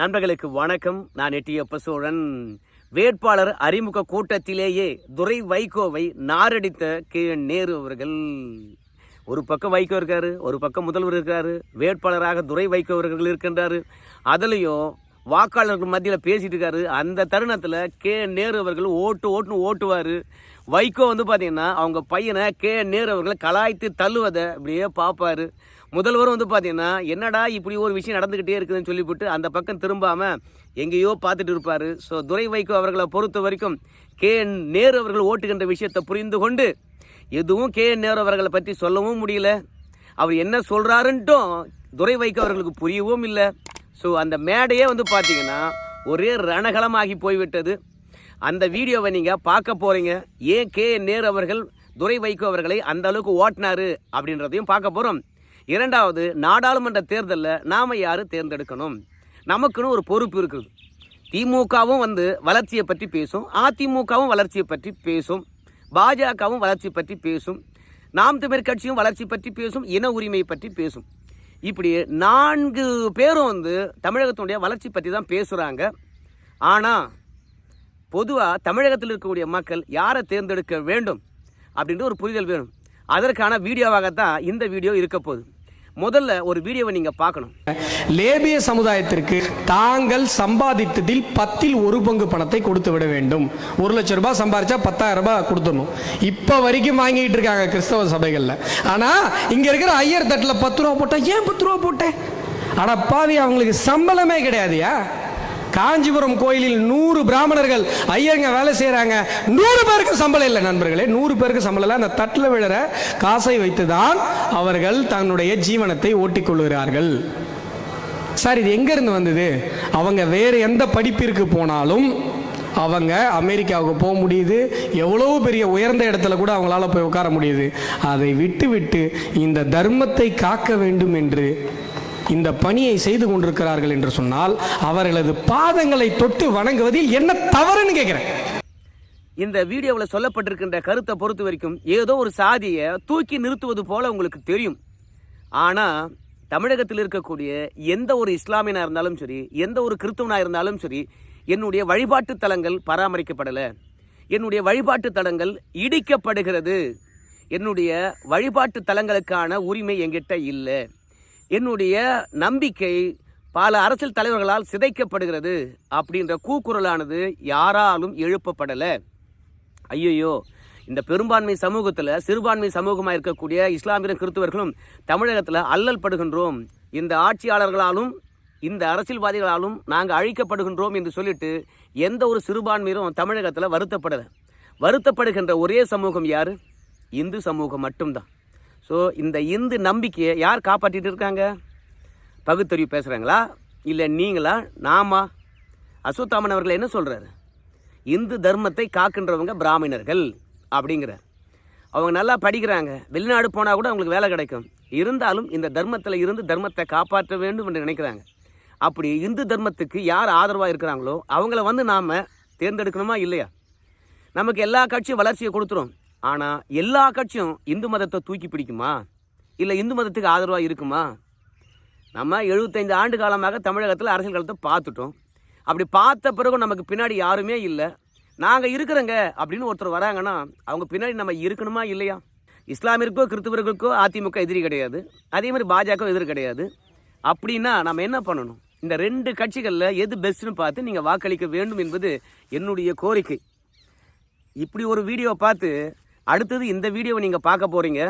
நண்பர்களுக்கு வணக்கம். நான் எட்டியப்ப சோழன் வேட்பாளர் அறிமுக கூட்டத்திலேயே துரை வைகோவை நாரடித்த கே. நேரு அவர்கள். ஒரு பக்கம் வைகோ இருக்காரு ஒரு பக்கம் முதல்வர் இருக்காரு. வேட்பாளராக துரை வைகோ அவர்கள் இருக்கின்றாரு. அதுலேயும் வாக்காளர்கள் மத்தியில் பேசிட்டு இருக்காரு. அந்த தருணத்தில் கே. நேரு அவர்கள் ஓட்டு ஓட்டுன்னு ஓட்டுவார். வைகோ வந்து பார்த்தீங்கன்னா அவங்க பையனை கே. நேரு அவர்களை கலாய்த்து தள்ளுவதை அப்படியே பார்ப்பாரு. முதல்வரும் வந்து பார்த்தீங்கன்னா என்னடா இப்படி ஒரு விஷயம் நடந்துக்கிட்டே இருக்குதுன்னு சொல்லிவிட்டு அந்த பக்கம் திரும்பாமல் எங்கேயோ பார்த்துட்டு இருப்பார். ஸோ துரை வைகோ அவர்களை பொறுத்த வரைக்கும் கே என் நேரு அவர்கள் ஓட்டுகின்ற விஷயத்தை புரிந்து கொண்டு எதுவும் கே நேரு அவர்களை பற்றி சொல்லவும் முடியல. அவர் என்ன சொல்கிறாருன்ட்டும் துரை வைகோ அவர்களுக்கு புரியவும் இல்லை. ஸோ அந்த மேடையே வந்து பார்த்தீங்கன்னா ஒரே ரணகலமாகி போய்விட்டது. அந்த வீடியோவை நீங்கள் பார்க்க போகிறீங்க ஏன் கே நேரு அவர்கள் துரை வைகோ அவர்களை அந்த அளவுக்கு ஓட்டினாரு அப்படின்றதையும் பார்க்க போகிறோம் இரண்டாவது நாடாளுமன்ற தேர்தலில் நாம் யார் தேர்ந்தெடுக்கணும்? நமக்குன்னு ஒரு பொறுப்பு இருக்குது. திமுகவும் வந்து வளர்ச்சியை பற்றி பேசும் அதிமுகவும் வளர்ச்சியை பற்றி பேசும் பாஜகவும் வளர்ச்சி பற்றி பேசும் நாம் தமிழ் கட்சியும் வளர்ச்சி பற்றி பேசும் இன உரிமை பற்றி பேசும். இப்படி நான்கு பேரும் வந்து தமிழகத்தினுடைய வளர்ச்சி பற்றி தான் பேசுகிறாங்க ஆனால் பொதுவாக தமிழகத்தில் இருக்கக்கூடிய மக்கள் யாரை தேர்ந்தெடுக்க வேண்டும் அப்படின்ற ஒரு புரிதல் வேணும். அதற்கான வீடியோவாகத்தான் இந்த வீடியோ இருக்க போகுது. முதல்ல ஒரு வீடியோவை நீங்கள் பார்க்கணும். லேபிய சமுதாயத்திற்கு தாங்கள் சம்பாதித்ததில் பத்தில் ஒரு பங்கு பணத்தை கொடுத்து விட வேண்டும். ஒரு லட்சம் ரூபாய் சம்பாரிச்சா பத்தாயிரம் ரூபாய் கொடுத்துடணும். இப்ப வரைக்கும் வாங்கிட்டு இருக்காங்க கிறிஸ்தவ சபைகள்ல. ஆனா இங்க இருக்கிற ஐயர் தட்டுல பத்து ரூபா போட்டேன். ஏன் பத்து ரூபா போட்டேன்? ஆனா பாவி அவங்களுக்கு சம்பளமே கிடையாதுயா? காஞ்சிபுரம் கோயிலில் நூறு பிராமணர்கள் ஐயருங்க வேலை செய்கிறாங்க நூறு பேருக்கு சம்பளம் இல்லை நண்பர்களே. நூறு பேருக்கு சம்பளம் இல்லை. அந்த தட்டில் விழுற காசை வைத்து தான் அவர்கள் தன்னுடைய ஜீவனத்தை ஓட்டிக் கொள்கிறார்கள். சார் இது எங்கேருந்து வந்தது? அவங்க வேறு எந்த படிப்பிற்கு போனாலும் அவங்க அமெரிக்காவுக்கு போக முடியுது. எவ்வளவு பெரிய உயர்ந்த இடத்துல கூட அவங்களால போய் உட்கார முடியுது. அதை விட்டு விட்டு இந்த தர்மத்தை காக்க வேண்டும் என்று இந்த பணியை செய்து கொண்டிருக்கிறார்கள் என்று சொன்னால் அவர்களது பாதங்களை தொட்டு வணங்குவதில் என்ன தவறுன்னு கேட்கிறேன். இந்த வீடியோவில் சொல்லப்பட்டிருக்கின்ற கருத்தை பொறுத்த வரைக்கும் ஏதோ ஒரு சாதியை தூக்கி நிறுத்துவது போல உங்களுக்கு தெரியும். ஆனால் தமிழகத்தில் இருக்கக்கூடிய எந்த ஒரு இஸ்லாமியனாக இருந்தாலும் சரி எந்த ஒரு கிறிஸ்தவனாக இருந்தாலும் சரி என்னுடைய வழிபாட்டு தலங்கள் பராமரிக்கப்படலை. என்னுடைய வழிபாட்டு தலங்கள் இடிக்கப்படுகிறது. என்னுடைய வழிபாட்டு தலங்களுக்கான உரிமை எங்கிட்ட இல்லை. என்னுடைய நம்பிக்கை பல அரசியல் தலைவர்களால் சிதைக்கப்படுகிறது அப்படின்ற கூக்குரலானது யாராலும் எழுப்பப்படலை. ஐயையோ இந்த பெரும்பான்மை சமூகத்தில் சிறுபான்மை சமூகமாக இருக்கக்கூடிய இஸ்லாமிய கிறிஸ்துவர்களும் தமிழகத்தில் அல்லல் படுகின்றோம். இந்த ஆட்சியாளர்களாலும் இந்த அரசியல்வாதிகளாலும் நாங்கள் அழிக்கப்படுகின்றோம் என்று சொல்லிட்டு எந்த ஒரு சிறுபான்மையிலும் தமிழகத்தில் வருத்தப்படலை. வருத்தப்படுகின்ற ஒரே சமூகம் யார்? இந்து சமூகம் மட்டும்தான். ஸோ இந்த இந்து நம்பிக்கையை யார் காப்பாற்றிட்டு இருக்காங்க பகுத்தறிவு பேசுகிறாங்களா இல்லை நீங்களா? நாமா? அசோத்தாமன் அவர்கள் என்ன சொல்கிறாரு இந்து தர்மத்தை காக்கின்றவங்க பிராமணர்கள் அப்படிங்கிறார் அவங்க நல்லா படிக்கிறாங்க. வெளிநாடு போனால் கூட அவங்களுக்கு வேலை கிடைக்கும். இருந்தாலும் இந்த தர்மத்தில் இருந்து தர்மத்தை காப்பாற்ற வேண்டும் என்று நினைக்கிறாங்க. அப்படி இந்து தர்மத்துக்கு யார் ஆதரவாக இருக்கிறாங்களோ அவங்கள வந்து நாம் தேர்ந்தெடுக்கணுமா இல்லையா? நமக்கு எல்லா கட்சியும் வளர்ச்சியை கொடுத்துரும். ஆனால் எல்லா கட்சியும் இந்து மதத்தை தூக்கி பிடிக்குமா? இல்லை இந்து மதத்துக்கு ஆதரவாக இருக்குமா? நம்ம எழுபத்தைந்து ஆண்டு காலமாக தமிழகத்தில் அரசியல் காலத்தை பார்த்துட்டோம். அப்படி பார்த்த பிறகு நமக்கு பின்னாடி யாருமே இல்லை. நாங்கள் இருக்கிறோங்க அப்படின்னு ஒருத்தர் வராங்கன்னா அவங்க பின்னாடி நம்ம இருக்கணுமா இல்லையா? இஸ்லாமிற்கோ கிறிஸ்தவர்களுக்கோ அதிமுக எதிரி கிடையாது. அதே மாதிரி பாஜக எதிரி கிடையாது. அப்படின்னா நம்ம என்ன பண்ணணும்? இந்த ரெண்டு கட்சிகளில் எது பெஸ்ட்னு பார்த்து நீங்கள் வாக்களிக்க வேண்டும் என்பது என்னுடைய கோரிக்கை. இப்படி ஒரு வீடியோ பார்த்து அடுத்தது இந்த வீடியோவை நீங்கள் பார்க்க போகிறீங்க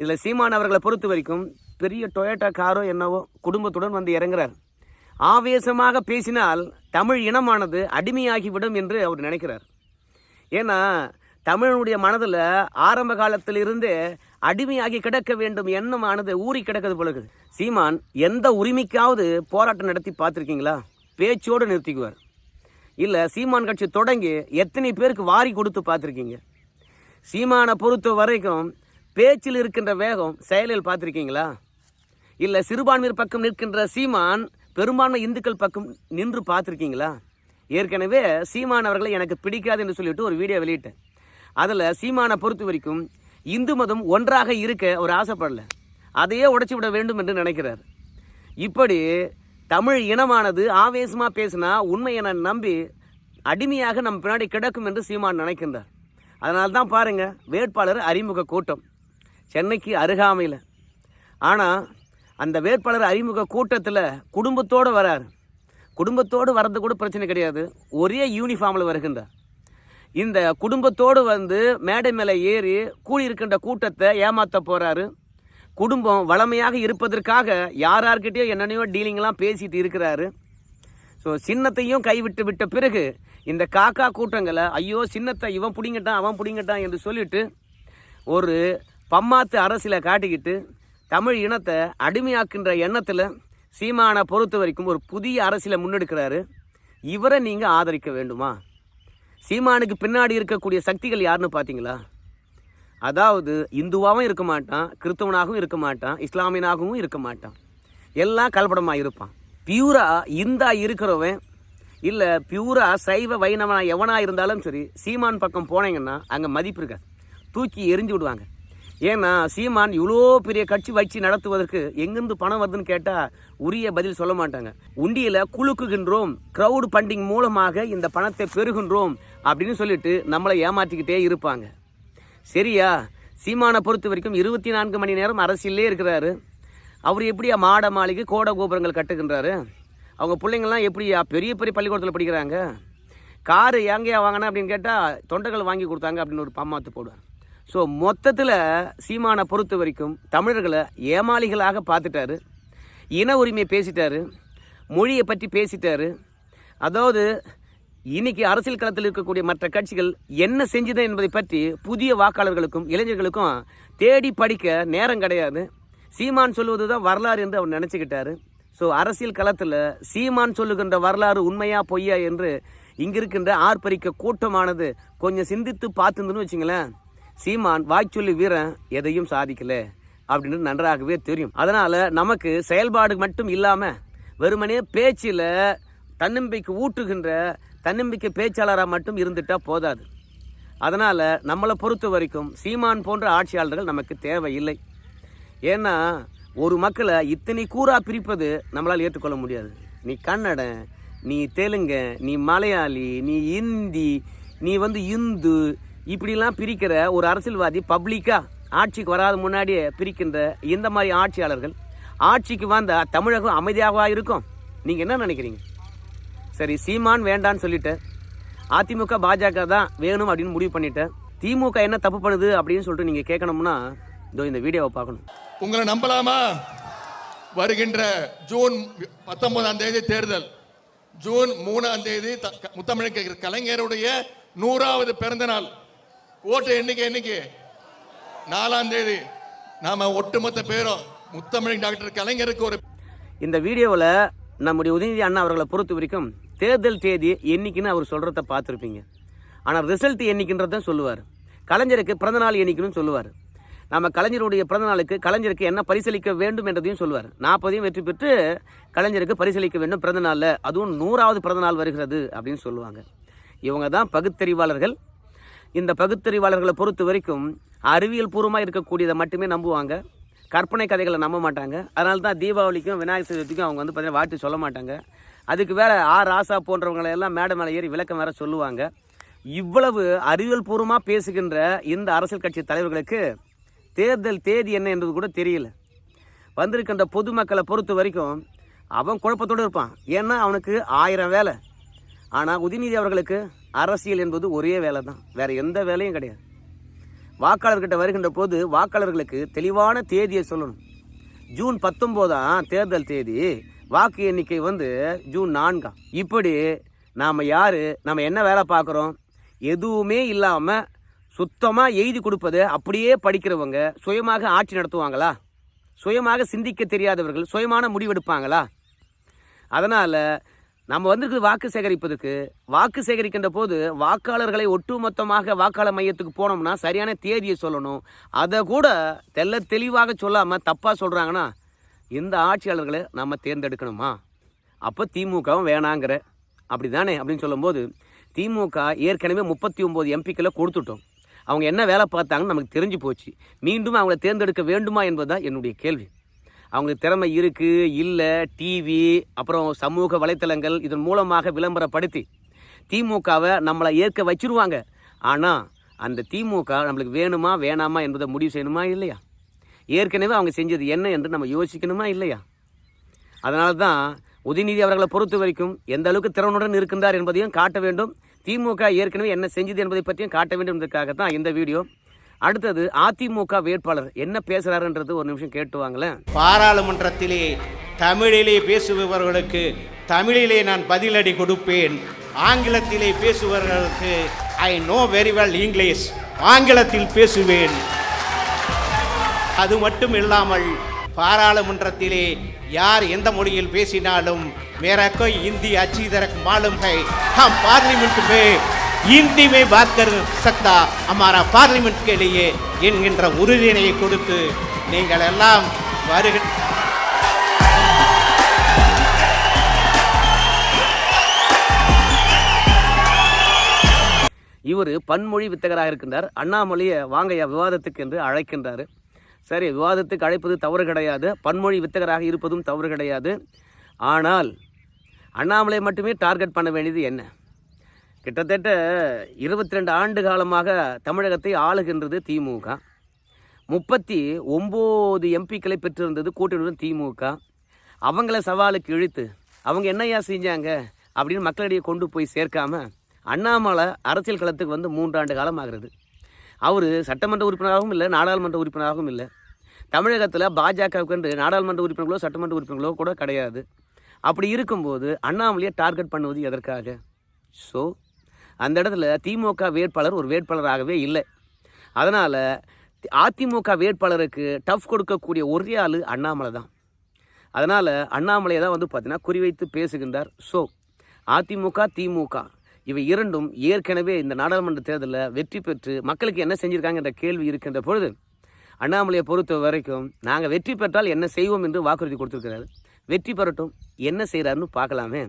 இதில் சீமான் அவர்களை பொறுத்த வரைக்கும் பெரிய டொயோட்டா காரோ என்னவோ குடும்பத்துடன் வந்து இறங்குறார். ஆவேசமாக பேசினால் தமிழ் இனமானது அடிமையாகிவிடும் என்று அவர் நினைக்கிறார். ஏன்னா தமிழனுடைய மனதில் ஆரம்ப காலத்திலிருந்தே அடிமையாகி கிடக்க வேண்டும் எண்ணமானது ஊறி கிடக்கிறது பொழுது சீமான் எந்த உரிமைக்காவது போராட்டம் நடத்தி பார்த்துருக்கீங்களா? பேச்சோடு நிறுத்திக்குவார். இல்லை சீமான் கட்சி தொடங்கி எத்தனை பேருக்கு வாரி கொடுத்து பார்த்துருக்கீங்க? சீமானை பொறுத்த வரைக்கும் பேச்சில் இருக்கின்ற வேகம் செயலில் பார்த்துருக்கீங்களா? இல்லை சிறுபான்மையர் பக்கம் நிற்கின்ற சீமான் பெரும்பான்மை இந்துக்கள் பக்கம் நின்று பார்த்துருக்கீங்களா? ஏற்கனவே சீமான் அவர்களை எனக்கு பிடிக்காது என்று சொல்லிட்டு ஒரு வீடியோ வெளியிட்டேன். அதில் சீமானை பொறுத்த வரைக்கும் இந்து மதம் ஒன்றாக இருக்க அவர் ஆசைப்படல. அதையே உடைச்சி விட வேண்டும் என்று நினைக்கிறார். இப்படி தமிழ் இனமானது ஆவேசமாக பேசினா உண்மை என நம்பி அடிமையாக நம் பின்னாடி கிடக்கும் என்று சீமான் நினைக்கின்றார். அதனால தான் பாருங்கள் வேட்பாளர் அறிமுக கூட்டம். சென்னைக்கு அருகாமையில். ஆனால் அந்த வேட்பாளர் அறிமுக கூட்டத்தில் குடும்பத்தோடு வராரு. குடும்பத்தோடு வர்றது கூட பிரச்சனை கிடையாது. ஒரே யூனிஃபார்மில் வருகின்றார். இந்த குடும்பத்தோடு வந்து மேடை மேலே ஏறி கூடியிருக்கின்ற கூட்டத்தை ஏமாற்ற போகிறாரு குடும்பம் வளமையாக இருப்பதற்காக யார் யார்கிட்டயோ என்னென்னையோ டீலிங்லாம் பேசிட்டு இருக்கிறாரு. ஸோ சின்னத்தையும் கைவிட்டு விட்ட பிறகு இந்த காக்கா கூட்டங்களை ஐயோ சின்னத்தை இவன் பிடிங்கட்டான் அவன் பிடிங்கட்டான் என்று சொல்லிட்டு ஒரு பம்மாத்து அரசியலை காட்டிக்கிட்டு தமிழ் இனத்தை அடிமையாக்கின்ற எண்ணத்தில் சீமானை பொறுத்த வரைக்கும் ஒரு புதிய அரசியலை முன்னெடுக்கிறாரு. இவரை நீங்கள் ஆதரிக்க வேண்டுமா? சீமானுக்கு பின்னாடி இருக்கக்கூடிய சக்திகள் யாருன்னு பார்த்தீங்களா அதாவது இந்துவாகவும் இருக்க மாட்டான் கிறிஸ்தவனாகவும் இருக்க மாட்டான் இஸ்லாமியனாகவும் இருக்க மாட்டான். எல்லாம் கலப்படமாக இருப்பான். பியூரா இந்தா இருக்கிறவன் இல்லை பியூராக சைவ வைணவனா எவனா இருந்தாலும் சரி சீமான் பக்கம் போனீங்கன்னா அங்கே மதிப்பு இருக்காது. தூக்கி எரிஞ்சு விடுவாங்க. ஏன்னா சீமான் இவ்வளோ பெரிய கட்சி வச்சு நடத்துவதற்கு எங்கேருந்து பணம் வருதுன்னு கேட்டால் உரிய பதில் சொல்ல மாட்டாங்க. உண்டியில் குலுக்குகின்றோம் க்ரௌடு ஃபண்டிங் மூலமாக இந்த பணத்தை பெறுகின்றோம் அப்படின்னு சொல்லிட்டு நம்மளை ஏமாற்றிக்கிட்டே இருப்பாங்க. சரியா? சீமானை பொறுத்த வரைக்கும் இருபத்தி நான்கு மணி நேரம் அரசியலே இருக்கிறாரு. அவர் எப்படியா மாட மாளிகை கோட கோபுரங்கள் கட்டுகின்றாரு? அவங்க பிள்ளைங்கள்லாம் எப்படியா பெரிய பெரிய பள்ளிக்கூடத்தில் படிக்கிறாங்க? காரு எங்கேயா வாங்கினா அப்படின்னு கேட்டால் தொண்டைகள் வாங்கி கொடுத்தாங்க அப்படின்னு ஒரு பம்மாத்து போடுவார். ஸோ மொத்தத்தில் சீமானை பொறுத்த வரைக்கும் தமிழர்களை ஏமாளிகளாக பார்த்துட்டாரு. இன உரிமையை பேசிட்டாரு. மொழியை பற்றி பேசிட்டாரு. அதாவது இன்னைக்கு அரசியல் களத்தில் இருக்கக்கூடிய மற்ற கட்சிகள் என்ன செஞ்சது என்பதை பற்றி புதிய வாக்காளர்களுக்கும் இளைஞர்களுக்கும் தேடி படிக்க நேரம் கிடையாது. சீமான் சொல்லுவது தான் வரலாறு என்று அவர் நினச்சிக்கிட்டாரு. ஸோ அரசியல் களத்தில் சீமான் சொல்லுகின்ற வரலாறு உண்மையா பொய்யா என்று இங்கிருக்கின்ற ஆர்ப்பரிக்க கூட்டமானது கொஞ்சம் சிந்தித்து பார்த்துருந்துன்னு வச்சுங்களேன். சீமான் வாய்ச்சொல்லி வீரன் எதையும் சாதிக்கல அப்படின்னு நன்றாகவே தெரியும். அதனால் நமக்கு செயல்பாடு மட்டும் இல்லாமல் வெறுமனே பேச்சில் தன்னம்பிக்கை ஊட்டுகின்ற தன்னம்பிக்கை பேச்சாளராக மட்டும் இருந்துட்டால் போதாது. அதனால் நம்மளை பொறுத்த வரைக்கும் சீமான் போன்ற ஆட்சியாளர்கள் நமக்கு தேவையில்லை. ஏன்னா ஒரு மக்களை இத்தனை கூறா பிரிப்பது நம்மளால் ஏற்றுக்கொள்ள முடியாது. நீ கன்னடன் நீ தெலுங்க நீ மலையாளி நீ இந்தி நீ வந்து இந்து இப்படிலாம் பிரிக்கிற ஒரு அரசியல்வாதி பப்ளிக்காக ஆட்சிக்கு வராத முன்னாடியே பிரிக்கின்ற இந்த மாதிரி ஆட்சியாளர்கள் ஆட்சிக்கு வந்தால் தமிழகம் அமைதியாக இருக்கும்? நீங்கள் என்ன நினைக்கிறீங்க? சரி சீமான் வேண்டான்னு சொல்லிட்டேன் அதிமுக பாஜக தான் வேணும் அப்படின்னு முடிவு பண்ணிட்டேன் திமுக என்ன தப்பு பண்ணுது அப்படின்னு சொல்லிட்டு நீங்கள் கேட்கணும்னா இதோ இந்த வீடியோவை பார்க்கணும். உங்களை நம்பலாமா? வருகின்ற ஜூன் பத்தொன்பதாம் தேதி தேர்தல். ஜூன் மூணாம் தேதி த- முத்தமிழ் கலைஞருடைய நூறாவது பிறந்த நாள். ஓட்டு எண்ணிக்கை என்னைக்கு நாலாம் தேதி. நாம ஒட்டுமொத்த பேரும் முத்தமிழ் டாக்டர் கலைஞருக்கு ஒரு இந்த வீடியோவில் நம்முடைய உதயநிதி அண்ணா அவர்களை பொறுத்த வரைக்கும் தேர்தல் தேதி என்னைக்குன்னு அவர் சொல்கிறத பார்த்துருப்பீங்க. ஆனால் ரிசல்ட் என்னைக்குன்றத சொல்லுவார். கலைஞருக்கு பிறந்தநாள் என்னைக்குன்னு சொல்லுவார். நம்ம கலைஞருடைய பிறந்தநாளுக்கு கலைஞருக்கு என்ன பரிசளிக்க வேண்டும் என்றதையும் சொல்லுவார். நாற்பதையும் வெற்றி பெற்று கலைஞருக்கு பரிசளிக்க வேண்டும் பிறந்தநாளில் அதுவும் நூறாவது பிறந்தநாள் வருகிறது அப்படின்னு சொல்லுவாங்க. இவங்க தான் பகுத்தறிவாளர்கள். இந்த பகுத்தறிவாளர்களை பொறுத்த வரைக்கும் அறிவியல் பூர்வமாக இருக்கக்கூடியதை மட்டுமே நம்புவாங்க. கற்பனை கதைகளை நம்ப மாட்டாங்க. அதனால தான் தீபாவளிக்கும் விநாயகர் சதுர்த்திக்கும் அவங்க வந்து பார்த்தீங்கன்னா வாட்டி சொல்ல மாட்டாங்க. அதுக்கு வேற ஆர் ராசா போன்றவங்களை எல்லாம் மேடை மேலே ஏறி விளக்கம் வேற சொல்லுவாங்க. இவ்வளவு அறிவியல் பூர்வமாக பேசுகின்ற இந்த அரசியல் கட்சி தலைவர்களுக்கு தேர்தல் தேதி என்ன என்பது கூட தெரியல. வந்திருக்கின்ற பொதுமக்களை பொறுத்த வரைக்கும் அவன் குழப்பத்தோடு இருப்பான். ஏன்னா அவனுக்கு ஆயிரம் வேலை. ஆனால் உதயநிதி அவர்களுக்கு அரசியல் என்பது ஒரே வேலை தான் வேற எந்த வேலையும் கிடையாது. வாக்காளர்கிட்ட வருகின்ற போது வாக்காளர்களுக்கு தெளிவான தேதியை சொல்லணும். ஜூன் பத்தொம்போதாம் தேர்தல் தேதி வாக்கு எண்ணிக்கை வந்து ஜூன் நான்காம். இப்படி நாம் யார்? நம்ம என்ன வேலை பார்க்குறோம்? எதுவுமே இல்லாமல் சுத்தமாக எழுதி கொடுப்பது அப்படியே படிக்கிறவங்க சுயமாக ஆட்சி நடத்துவாங்களா? சுயமாக சிந்திக்க தெரியாதவர்கள் சுயமான முடிவெடுப்பாங்களா? அதனால் நம்ம வந்து வாக்கு சேகரிப்பதற்கு. வாக்கு சேகரிக்கின்ற போது வாக்காளர்களை ஒட்டுமொத்தமாக வாக்காளர் மையத்துக்கு போனோம்னா சரியான தேதியை சொல்லணும். அதை கூட தெல்ல தெளிவாக சொல்லாமல் தப்பாக சொல்கிறாங்கன்னா இந்த ஆட்சியாளர்களை நம்ம தேர்ந்தெடுக்கணுமா? அப்போ திமுகவும் வேணாங்கிற. அப்படி தானே அப்படின்னு சொல்லும்போது திமுக ஏற்கனவே முப்பத்தி ஒம்பது எம்பிக்களை கொடுத்துட்டோம். அவங்க என்ன வேலை பார்த்தாங்கன்னு நமக்கு தெரிஞ்சு போச்சு. மீண்டும் அவங்கள தேர்ந்தெடுக்க வேண்டுமா என்பதுதான் என்னுடைய கேள்வி. அவங்களுக்கு திறமை இருக்குது இல்லை டிவி அப்புறம் சமூக வலைத்தளங்கள் இதன் மூலமாக விளம்பரப்படுத்தி திமுகவை நம்மளை ஏற்க வச்சிருவாங்க. ஆனால் அந்த திமுக நம்மளுக்கு வேணுமா வேணாமா என்பதை முடிவு செய்யணுமா இல்லையா? ஏற்கனவே அவங்க செஞ்சது என்ன என்று நம்ம யோசிக்கணுமா இல்லையா? அதனால தான் உதயநிதி அவர்களை பொறுத்த வரைக்கும் எந்த அளவுக்கு திறனுடன் இருக்கின்றார் என்பதையும் காட்ட வேண்டும். திமுக ஏற்கனவே என்ன செஞ்சது என்பதை பற்றியும் காட்ட வேண்டும் என்பதற்காக தான் இந்த வீடியோ. அடுத்தது அதிமுக வேட்பாளர் என்ன பேசுகிறாருன்றது ஒரு நிமிஷம் கேட்டுவாங்களேன் பாராளுமன்றத்திலே தமிழிலே பேசுபவர்களுக்கு தமிழிலே நான் பதிலடி கொடுப்பேன். ஆங்கிலத்திலே பேசுபவர்களுக்கு I know very well English ஆங்கிலத்தில் பேசுவேன். அது மட்டும் இல்லாமல் பாராளுமன்றத்திலே யார் எந்த மொழியில் பேசினாலும் मेरा कोई हिंदी अच्छी तरह मालूम है हम पार्लियामेंट में हिंदी में बात कर सकता हमारा पार्लियामेंट के लिए என்கின்ற உறுதியினையை கொடுத்து நீங்கள் எல்லாம் வருக இவர் பன்மொழி வித்தகராக இருக்கின்றார் அண்ணாமலையை வாங்கய்யா விவாதத்துக்கு என்று அழைக்கின்றார் சரி விவாதத்துக்கு அழைப்பது தவறு கிடையாது. பன்மொழி வித்தகராக இருப்பதும் தவறு கிடையாது. ஆனால் அண்ணாமலை மட்டுமே டார்கெட் பண்ண வேண்டியது என்ன? கிட்டத்தட்ட இருபத்தி ரெண்டு ஆண்டு காலமாக தமிழகத்தை ஆளுகின்றது திமுக. முப்பத்தி ஒம்பது எம்பிக்களை பெற்றிருந்தது கூட்டணியுடன் திமுக. அவங்கள சவாலுக்கு இழுத்து அவங்க என்னையா செஞ்சாங்க? அப்படின்னு மக்களிடையே கொண்டு போய் சேர்க்காம அண்ணாமலை அரசியல் களத்துக்கு வந்து மூன்றாண்டு காலம் ஆகிறது. அவர் சட்டமன்ற உறுப்பினராகவும் இல்லை நாடாளுமன்ற உறுப்பினராகவும் இல்லை. தமிழகத்தில் பாஜகவுக்கு என்று நாடாளுமன்ற உறுப்பினர்களோ சட்டமன்ற உறுப்பினர்களோ கூட கிடையாது. அப்படி இருக்கும்போது அண்ணாமலையை டார்கெட் பண்ணுவது எதற்காக? ஸோ அந்த இடத்துல திமுக வேட்பாளர் ஒரு வேட்பாளராகவே இல்லை. அதனால் அதிமுக வேட்பாளருக்கு டஃப் கொடுக்கக்கூடிய ஒரே ஆள் அண்ணாமலை தான். அதனால் அண்ணாமலையை தான் வந்து பார்த்தீங்கன்னா குறிவைத்து பேசுகின்றார். ஸோ அதிமுக திமுக இவை இரண்டும் ஏற்கனவே இந்த நாடாளுமன்ற தேர்தலில் வெற்றி பெற்று மக்களுக்கு என்ன செஞ்சுருக்காங்கன்ற கேள்வி இருக்கின்ற பொழுது அண்ணாமலையை பொறுத்த வரைக்கும் நாங்கள் வெற்றி பெற்றால் என்ன செய்வோம் என்று வாக்குறுதி கொடுத்துருக்கிறாரு. வெற்றி பெறட்டும் என்ன செய்கிறாருன்னு பார்க்கலாமே.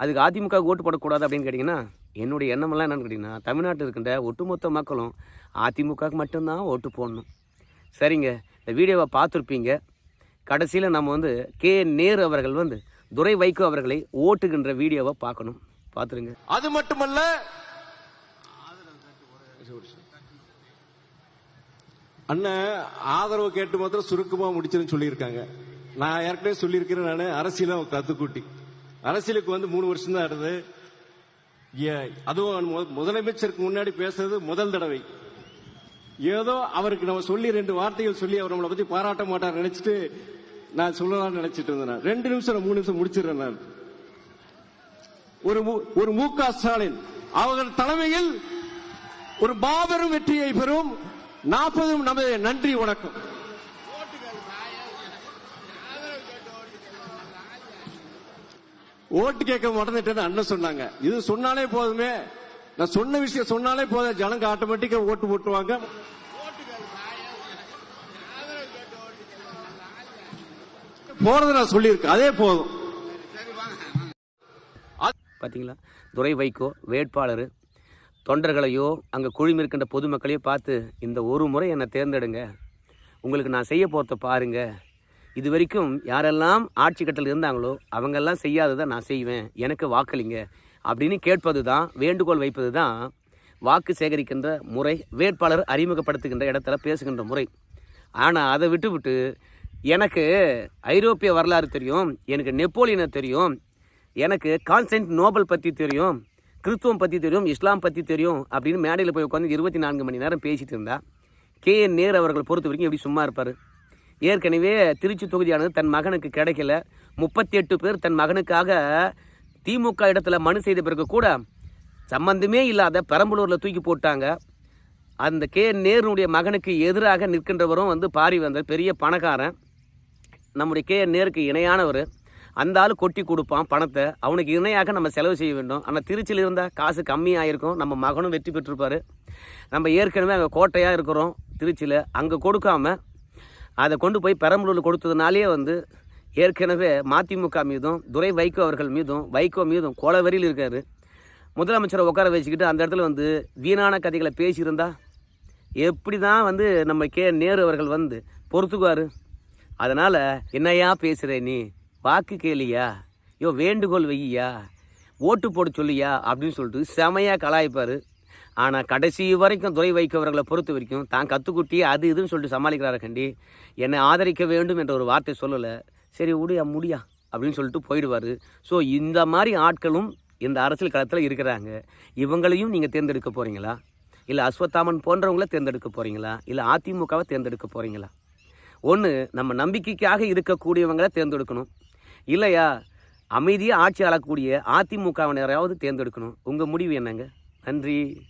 அதுக்கு அதிமுக ஓட்டு போடக்கூடாது அப்படின்னு கேட்டிங்கன்னா என்னுடைய எண்ணமெல்லாம் என்னென்னு கேட்டிங்கன்னா தமிழ்நாட்டில் இருக்கின்ற ஒட்டுமொத்த மக்களும் அதிமுகவுக்கு மட்டும்தான் ஓட்டு போடணும். சரிங்க இந்த வீடியோவை பார்த்துருப்பீங்க. கடைசியில் நம்ம வந்து கே. நேரு அவர்கள் வந்து துரை வைகோ அவர்களை ஓட்டுகின்ற வீடியோவை பார்க்கணும். பார்த்துருங்க. அது மட்டுமல்ல அண்ணன் ஆதரவு கேட்டு மாத்திரம் சுருக்கமா முடிச்சிருன்னு சொல்லியிருக்காங்க. நான் ஏற்கனவே சொல்லியிருக்கிறேன் நான் அரசியல கத்துக்குட்டி. அரசியலுக்கு வந்து மூணு வருஷம் தான் ஆடுது அதுவும் முதலமைச்சருக்கு முன்னாடி பேசுறது முதல் தடவை. ஏதோ அவருக்கு நம்ம சொல்லி ரெண்டு வார்த்தைகள் சொல்லி அவர் நம்மளை பத்தி பாராட்ட மாட்டார் நினைச்சிட்டு நான் சொல்லலாம்னு நினைச்சிட்டு இருந்தேன் நான். ரெண்டு நிமிஷம் நான் மூணு நிமிஷம் முடிச்சிடுறேன் நான். ஒரு மு- ஒரு மு க ஸ்டாலின் அவர்கள் தலைமையில் ஒரு மாபெரும் வெற்றியை பெறும் நாற்பது நமது நன்றி வணக்கம். ஓட்டு கேட்க மறந்துட்டு அண்ணன் சொன்னாங்க. இது சொன்னாலே போதுமே. நான் சொன்ன விஷயம் சொன்னாலே போதும். ஜனங்க ஆட்டோமேட்டிக்கா ஓட்டு போட்டுவாங்க போறது நான் சொல்லியிருக்கேன். அதே போதும். பார்த்தீங்களா துரை வைகோ வேட்பாளர் தொண்டர்களையோ அங்கே குழுமிருக்கின்ற பொதுமக்களையோ பார்த்து இந்த ஒரு முறை என்னை தேர்ந்தெடுங்க. உங்களுக்கு நான் செய்ய போகிறத பாருங்க. இது வரைக்கும் யாரெல்லாம் ஆட்சி கட்டத்தில் இருந்தாங்களோ அவங்கெல்லாம் செய்யாததை நான் செய்வேன். எனக்கு வாக்களிங்க. அப்படின்னு கேட்பது தான் வேண்டுகோள் வைப்பது தான் வாக்கு சேகரிக்கின்ற முறை வேட்பாளர் அறிமுகப்படுத்துகின்ற இடத்துல பேசுகின்ற முறை. ஆனால் அதை விட்டுவிட்டு எனக்கு ஐரோப்பிய வரலாறு தெரியும் எனக்கு நெப்போலியனை தெரியும் எனக்கு கான்ஸ்டன்ட் நோபல் பற்றி தெரியும் கிறிஸ்துவம் பற்றி தெரியும் இஸ்லாம் பற்றி தெரியும் அப்படின்னு மேடையில் போய் உட்காந்து இருபத்தி நான்கு மணி நேரம் பேசிட்டு இருந்தா கே என் நேர் அவர்கள் பொறுத்த வரைக்கும் எப்படி சும்மா இருப்பார்? ஏற்கனவே திருச்சி தொகுதியானது தன் மகனுக்கு கிடைக்கல. முப்பத்தி எட்டு பேர் தன் மகனுக்காக திமுக இடத்துல மனு செய்த பிறகு கூட சம்பந்தமே இல்லாத பெரம்பலூரில் தூக்கி போட்டாங்க. அந்த கே நேருடைய மகனுக்கு எதிராக நிற்கின்றவரும் வந்து பாரி வந்த பெரிய பணக்காரன். நம்முடைய கே நேருக்கு இணையானவர். அந்த ஆள் கொட்டி கொடுப்பான் பணத்தை. அவனுக்கு இணையாக நம்ம செலவு செய்ய வேண்டும். ஆனால் திருச்சியில் இருந்தால் காசு கம்மியாக இருக்கும் நம்ம மகனும் வெற்றி பெற்றிருப்பார். நம்ம ஏற்கனவே அங்கே கோட்டையாக இருக்கிறோம் திருச்சியில். அங்கே கொடுக்காம அதை கொண்டு போய் பெரம்பலூரில் கொடுத்ததுனாலே வந்து ஏற்கனவே மதிமுக மீதும் துரை வைகோ அவர்கள் மீதும் வைகோ மீதும் கோலவெறியில் இருக்கார். முதலமைச்சரை உட்கார வச்சுக்கிட்டு அந்த இடத்துல வந்து வீணான கதைகளை பேசியிருந்தா எப்படி தான் வந்து நம்ம கே. நேரு அவர்கள் வந்து பொறுத்துக்குவார்? அதனால் என்னையா பேசுகிற நீ? வாக்கு கேளியா? யோ வேண்டுகோள் வையா ஓட்டு போட சொல்லியா? அப்படின்னு சொல்லிட்டு செமையாக கலாய்ப்பார். ஆனால் கடைசி வரைக்கும் துறை வைக்கவர்களை பொறுத்த வரைக்கும் தான் கற்றுக்குட்டி அது இதுன்னு சொல்லிட்டு சமாளிக்கிறார கண்டி. என்னை ஆதரிக்க வேண்டும் என்ற ஒரு வார்த்தை சொல்லலை. சரி விடியா முடியா? அப்படின்னு சொல்லிட்டு போயிடுவார். ஸோ இந்த மாதிரி ஆட்களும் இந்த அரசியல் களத்தில் இருக்கிறாங்க. இவங்களையும் நீங்கள் தேர்ந்தெடுக்க போகிறீங்களா இல்லை அஸ்வத்தாமன் போன்றவங்கள தேர்ந்தெடுக்க போகிறீங்களா இல்லை அதிமுகவை தேர்ந்தெடுக்க போகிறீங்களா ஒன்று நம்ம நம்பிக்கைக்காக இருக்கக்கூடியவங்களை தேர்ந்தெடுக்கணும். இல்லையா? அமைதியாக ஆட்சி ஆளக்கூடிய அதிமுகவினரையாவது தேர்ந்தெடுக்கணும். உங்கள் முடிவு என்னங்க? நன்றி.